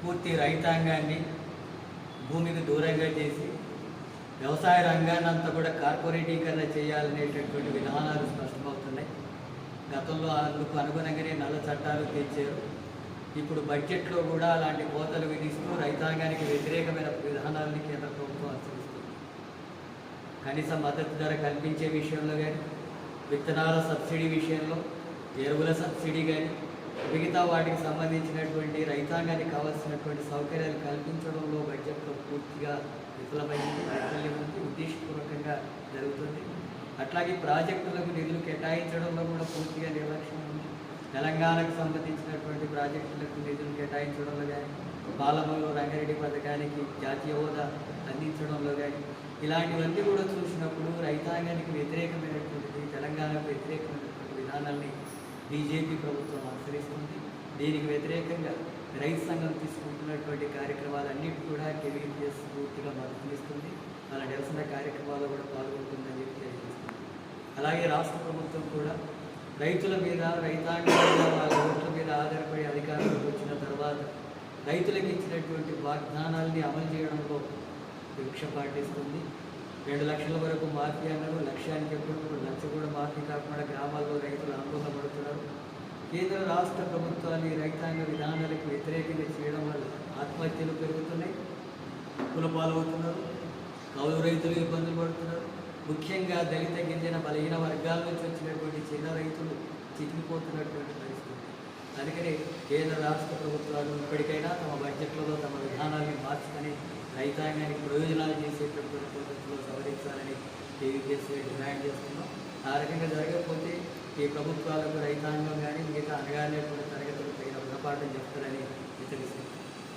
పూర్తి రైతాంగాన్ని భూమికి దూరంగా చేసి వ్యవసాయ రంగాన్ని అంతా కూడా కార్పొరేటీకరణ చేయాలనేటటువంటి విధానాలు స్పష్టమవుతున్నాయి. గతంలో అందుకు అనుగుణంగానే నల్ల చట్టాలు తెచ్చారు. ఇప్పుడు బడ్జెట్లో కూడా అలాంటి కోతలు విధిస్తూ రైతాంగానికి వ్యతిరేకమైన విధానాలని కేంద్ర ప్రభుత్వం అనుసరిస్తుంది కనీస మద్దతు ధర కల్పించే విషయంలో కానీ విత్తనాల సబ్సిడీ విషయంలో ఎరువుల సబ్సిడీ కానీ మిగతా వాటికి సంబంధించినటువంటి రైతాంగానికి కావాల్సినటువంటి సౌకర్యాలు కల్పించడంలో బడ్జెట్లో పూర్తిగా విఫలమైంది. వైఫల్యం ఉంది ఉద్దేశపూర్వకంగా జరుగుతుంది. అట్లాగే ప్రాజెక్టులకు నిధులు కేటాయించడంలో కూడా పూర్తిగా నిర్లక్ష్యం ఉంది. తెలంగాణకు సంబంధించినటువంటి ప్రాజెక్టులకు నిధులు కేటాయించడంలో కానీ పాలమూరు రంగారెడ్డి పథకానికి జాతీయ హోదా అందించడంలో కానీ ఇలాంటివన్నీ కూడా చూసినప్పుడు రైతాంగానికి వ్యతిరేకమైన తెలంగాణకు వ్యతిరేకమైనటువంటి విధానాల్ని బీజేపీ ప్రభుత్వం అనుసరిస్తుంది దీనికి వ్యతిరేకంగా రైతు సంఘం తీసుకుంటున్నటువంటి కార్యక్రమాలన్నిటి కూడా కేవీపీఎస్ పూర్తిగా మద్దతునిస్తుంది అలా నిరసన కార్యక్రమాల్లో కూడా పాల్గొంటుందని చెప్పి తెలియజేస్తుంది. అలాగే రాష్ట్ర ప్రభుత్వం కూడా రైతుల మీద రైతాంగం వాళ్ళ ఓట్ల మీద ఆధారపడి అధికారంలోకి వచ్చిన తర్వాత రైతులకు ఇచ్చినటువంటి వాగ్దానాల్ని అమలు చేయడంలో వివక్ష పాటిస్తుంది. రెండు లక్షల వరకు మాఫీ అన్నారు. లక్ష్యానికి ఎప్పుడు లక్ష కూడా మాఫీ కాకుండా గ్రామాల్లో రైతులు ఆందోళన పడుతున్నారు కేంద్ర రాష్ట్ర ప్రభుత్వాన్ని రైతాంగ విధానాలకు వ్యతిరేకంగా చేయడం వల్ల ఆత్మహత్యలు పెరుగుతున్నాయి. కులపాలవుతున్నారు కౌలు రైతులు ఇబ్బందులు పడుతున్నారు. ముఖ్యంగా దళిత గిరిజన బలహీన వర్గాల నుంచి వచ్చినటువంటి చిన్న రైతులు చిక్కిపోతున్నటువంటి పరిస్థితి. అందుకనే కేంద్ర రాష్ట్ర ప్రభుత్వాలు ఇప్పటికైనా తమ బడ్జెట్లలో తమ విధానాన్ని మార్చుకొని రైతాంగానికి ప్రయోజనాలు చేసేటటువంటి పద్ధతిలో సవరించాలని టీవీపీఎస్ డిమాండ్ చేస్తున్నాం. ఆ రకంగా జరగకపోతే ఈ ప్రభుత్వాలకు రైతాంగం కానీ మిగతా అనగానే కూడా తరగతులు పైన గుణపాఠం చెప్తారని హెచ్చరిస్తుంది